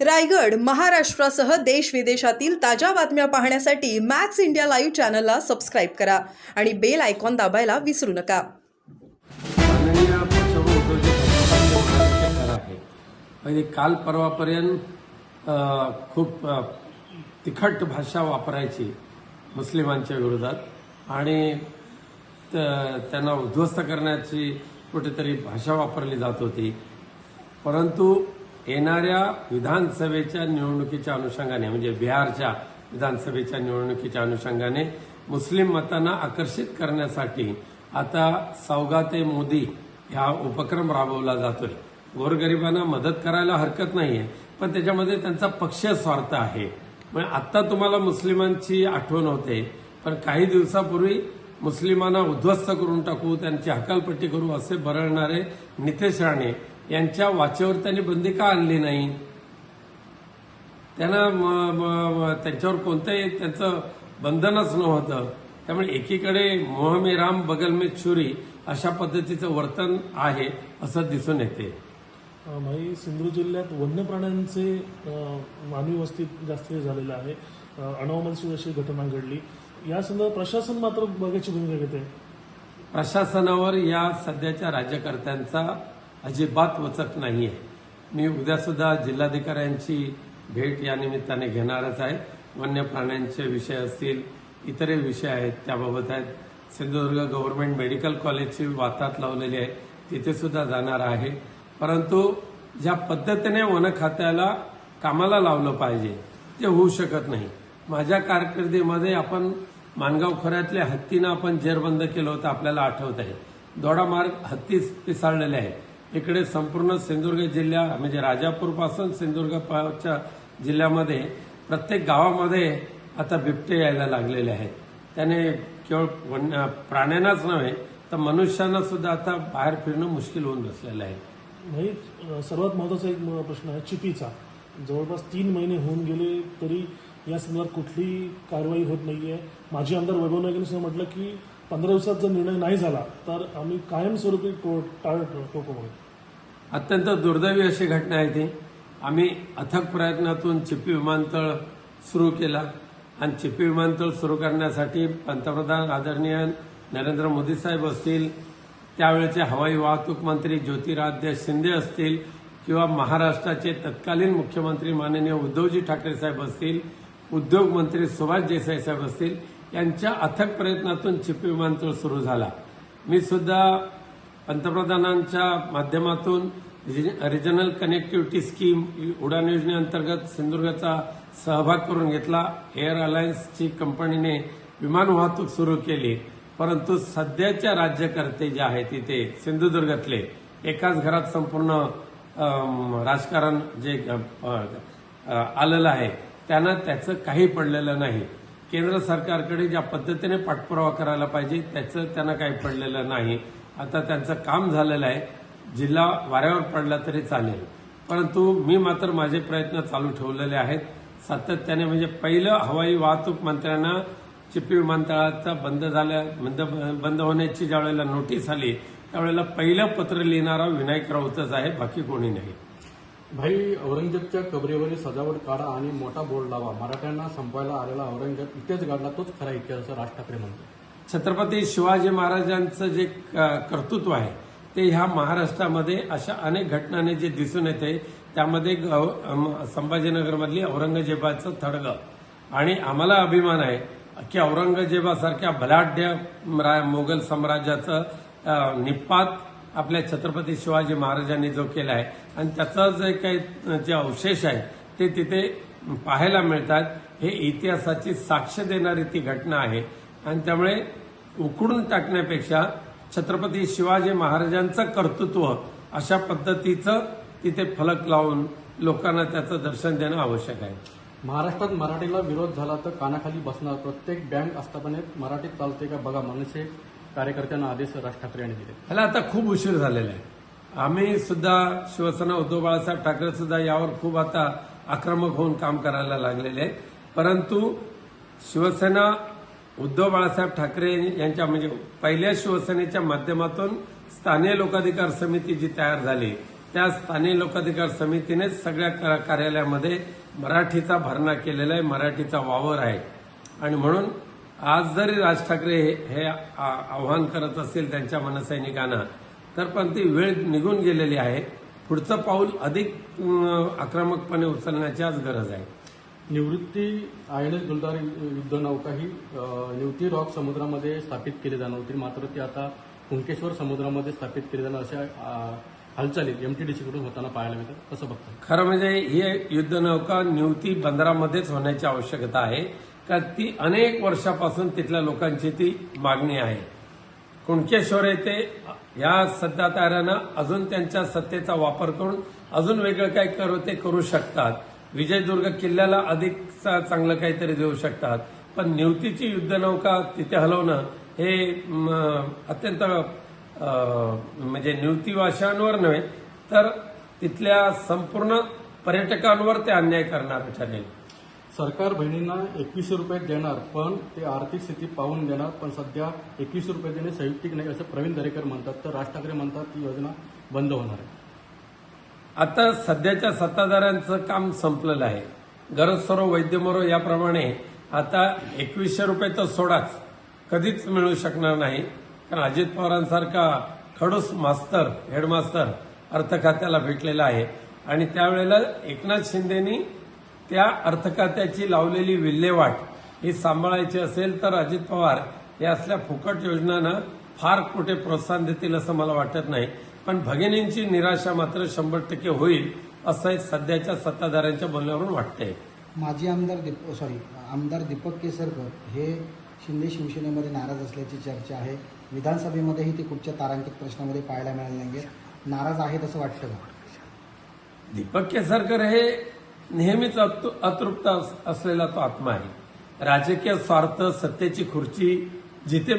रायगड महाराष्ट्रासह देश विदेशातील ताज्या बातम्या पाहण्यासाठी मॅक्स इंडिया लाईव्ह चॅनलला सबस्क्राईब करा आणि बेल आयकॉन दाबायला विसरू नका. आहे म्हणजे काल परवापर्यंत खूप तिखट भाषा वापरायची मुस्लिमांच्या विरोधात आणि त- त्यांना उद्ध्वस्त करण्याची कुठेतरी भाषा वापरली जात होती. परंतु येणाऱ्या विधानसभेच्या निवडणुकीच्या अनुषंगाने म्हणजे बिहारच्या विधानसभेच्या निवडणुकीच्या अनुषंगाने मुस्लिम मतांना आकर्षित करण्यासाठी आता सौगाते मोदी हा उपक्रम राबवला जातोय. गोरगरिबांना मदत करायला हरकत नाहीये पण त्याच्यामध्ये त्यांचा पक्ष स्वार्थ आहे. म्हणजे आत्ता तुम्हाला मुस्लिमांची आठवण होते पण काही दिवसापूर्वी मुस्लिमांना उद्ध्वस्त करून टाकू त्यांची हकालपट्टी करू असे बरळणारे नितेश राणे यांच्या वाचेवर त्यांनी बंदी का आणली नाही? त्यांना त्यांच्यावर कोणतंही त्यांचं बंधनच नव्हतं. त्यामुळे एकीकडे मोहमे राम बगल में छुरी अशा पद्धतीचं वर्तन आहे असं दिसून येते. भाई सिंधुदुर्ग जिल्ह्यात वन्य प्राण्यांचे मानवी वस्तीत जास्त झालेलं आहे. अ, अनावमनस्वी अशी घटना घडली. या संदर्भात प्रशासन मात्र बघायची भूमिका घेते. प्रशासनावर या सध्याच्या राज्यकर्त्यांचा अजिबात वचक आहे मी उद्यासुद्धा जिल्हाधिकाऱ्यांची भेट या निमित्ताने घेणारच आहे. वन्य प्राण्यांचे विषय असतील इतरही विषय आहेत त्याबाबत आहेत. सिंधुदुर्ग गव्हर्नमेंट मेडिकल कॉलेजची वातात लावलेली आहे. तिथे सुद्धा जाणार आहे. परंतु ज्या पद्धतीने वन खात्याला कामाला लावलं पाहिजे ते होऊ शकत नाही. माझ्या कारकिर्दीमध्ये आपण मानगाव खोऱ्यातल्या हत्तीनं आपण जेरबंद केलं होतं आपल्याला आठवत आहे दोडामार्ग हत्तीच पिसाळलेले आहेत. इकडे संपूर्ण सिंधुदुर्ग जिल्हा म्हणजे राजापूरपासून सिंधुदुर्गच्या जिल्ह्यामध्ये प्रत्येक गावामध्ये आता बिबटे यायला लागलेले आहेत. त्याने केवळ वन्य प्राण्यांनाच नव्हे तर मनुष्यांना सुद्धा आता बाहेर फिरणं मुश्किल होऊन बसलेलं आहे. भाई सर्वात महत्त्वाचा एक प्रश्न आहे चिपीचा. जवळपास तीन महिने होऊन गेले तरी या संदर्भात कुठली कारवाई होत नाहीये. माजी आमदार वैभव नागेंनी म्हटलं की पंधरा दिवसात जर निर्णय नाही झाला तर आम्ही कायमस्वरूपी को- टाळ ठोको म्हणून अत्यंत दुर्दैवी अशी घटना आहे ती. आम्ही अथक प्रयत्नातून चिपी विमानतळ सुरू केला आणि चिपी विमानतळ सुरू करण्यासाठी पंतप्रधान आदरणीय नरेंद्र मोदी साहेब असतील त्यावेळेचे हवाई वाहतूक मंत्री ज्योतिरादित्य शिंदे असतील किंवा महाराष्ट्राचे तत्कालीन मुख्यमंत्री माननीय उद्धवजी ठाकरे साहेब असतील उद्योग मंत्री सुभाष देसाई साहेब असतील यांच्या अथक प्रयत्नातून चिपी विमानतळ सुरू झाला. मी सुद्धा पंतप्रधानांच्या माध्यमातून रिजनल कनेक्टिव्हिटी स्कीम उडान योजनेअंतर्गत सिंधुदुर्गचा सहभाग करून घेतला. एअर अलायन्सची कंपनीने विमान वाहतूक सुरू केली. परंतु सध्याच्या राज्यकर्ते जे आहेत तिथे सिंधुदुर्गातले एकाच घरात संपूर्ण राजकारण जे आलेलं आहे त्यांना त्याचं काही पडलेलं नाही. केंद्र सरकारकडे ज्या पद्धतीने पाठपुरावा करायला पाहिजे त्याचं त्यांना काही पडलेलं नाही. आता त्यांचं काम झालेलं आहे. जिल्हा वाऱ्यावर पडला तरी चालेल. परंतु मी मात्र माझे प्रयत्न चालू ठेवलेले आहेत. सातत्याने म्हणजे पहिलं हवाई वाहतूक मंत्र्यांना चिपी विमानतळाचा बंद झाल्या बंद बंद होण्याची ज्यावेळेला नोटीस आली त्यावेळेला पहिलं पत्र लिहिणारा विनायक राऊतच आहे बाकी कोणी नाही. भाई औरंगजेबच्या कबरेवरील सजावट काढा आणि मोठा बोर्ड लावा. मराठ्यांना संपवायला आलेला औरंगजेब इथेच घडला तोच खरा इतिहास असं राज ठाकरे म्हणतो छत्रपती शिवाजी महाराजांचं जे क- कर्तृत्व आहे ते ह्या महाराष्ट्रामध्ये अशा अनेक घटनाने जे दिसून येते त्यामध्ये संभाजीनगरमधली औरंगजेबाचं थडगं. आणि आम्हाला अभिमान आहे की औरंगजेबासारख्या बलाढ्य रा- मोगल साम्राज्याचं निपात आपल्या छत्रपती शिवाजी महाराजांनी जो केला आहे आणि त्याचा जे काही जे अवशेष आहे ते तिथे पाहायला मिळतात. हे इतिहासाची साक्ष देणारी ती घटना आहे. आणि त्यामुळे उकडून टाकण्यापेक्षा छत्रपती शिवाजी महाराजांचं कर्तृत्व अशा पद्धतीचं तिथे फलक लावून लोकांना त्याचं दर्शन देणं आवश्यक आहे. महाराष्ट्रात मराठीला विरोध झाला तर कानाखाली बसणार प्रत्येक बँक आस्थापनेत मराठीत चालते का बघा मनसे कार्यकर्त्यांना आदेश राज ठाकरे यांनी दिले. ह्याला आता खूप उशीर झालेला आहे. आम्ही सुद्धा शिवसेना उद्धव बाळासाहेब ठाकरे सुद्धा यावर खूप आता आक्रमक होऊन काम करायला लागलेले आहेत. परंतु शिवसेना उद्धव बाळासाहेब ठाकरे यांच्या म्हणजे पहिल्या शिवसेनेच्या माध्यमातून स्थानीय लोकाधिकार समिती जी तयार झाली. त्या स्थानिक लोकाधिकार समितीनेच सगळ्या कार्यालयामध्ये मराठीचा भरणा केलेला आहे मराठीचा वावर आहे. आणि म्हणून आज जरी राज ठाकरे हे- हे आ- आव्हान करत असतील त्यांच्या मनसैनिकांना तर पण ती वेळ निघून गेलेली आहे. पुढचं पाऊल अधिक आक्रमकपणे उचलण्याची आज गरज आहे. निवृत्ती आय एन एस दुलदार युद्धनौका ही अ, निवती रॉक समुद्रामध्ये स्थापित केली जाणार होती. मात्र ती आता कुणकेश्वर समुद्रामध्ये स्थापित केली जाणार अशा हालचाली एमटीडीसी कडून होताना पाहायला मिळतात. कसं बघतात खरं म्हणजे ही युद्धनौका निवती बंदरामध्येच होण्याची आवश्यकता आहे. का ती अनेक वर्षापासून तिथल्या लोकांची ती मागणी आहे. कुणकेश्वर येथे या सध्या ताऱ्यानं अजून त्यांच्या सत्तेचा वापर करून अजून वेगळं काय करू ते करू शकतात. विजयदुर्ग किल्ल्याला अधिक चांगलं काहीतरी देऊ शकतात. पण निवतीची युद्धनौका तिथे हलवणं हे अत्यंत म्हणजे निवतीवाशांवर नव्हे तर तिथल्या संपूर्ण पर्यटकांवर ते अन्याय करणार ठरेल सरकार बहिणींना एकवीसशे रुपये देणार पण ते आर्थिक स्थिती पाहून देणार पण सध्या एकवीसशे रुपये देणे संयुक्तिक नाही असं प्रवीण दरेकर म्हणतात. तर राज ठाकरे म्हणतात ती योजना बंद होणार आहे. आता सध्याच्या सत्ताधाऱ्यांचं काम संपलेलं आहे. गरज सरो वैद्यमरो याप्रमाणे आता एकवीसशे रुपये तर सोडाच. कधीच मिळू शकणार नाही. कारण अजित पवारांसारखा खडूस मास्तर हेडमास्तर अर्थ खात्याला भेटलेला आहे. आणि त्यावेळेला एकनाथ शिंदेनी त्या अर्थखात्याची लावलेली विल्हेवाट ही सांभाळायची असेल तर अजित पवार या असल्या फुकट योजनांना फार कुठे प्रोत्साहन देतील असं मला वाटत नाही. पण भगिनींची निराशा मात्र शंभर टक्के होईल असं सध्याच्या सत्ताधाऱ्यांच्या बोलण्यावरून वाटतंय. माजी आमदार दीप सॉरी आमदार दीपक केसरकर हे शिंदे शिवसेनेमध्ये नाराज असल्याची चर्चा आहे. विधानसभेमध्येही ते कुठच्या तारांकित प्रश्नामध्ये पाहायला मिळाले नाहीये नाराज आहेत असं वाटतं का? दीपक केसरकर हे नेहमीच अतृ- अतृप्त अस- असलेला तो आत्मा आहे. राजकीय स्वार्थ सत्तेची खुर्ची जिथे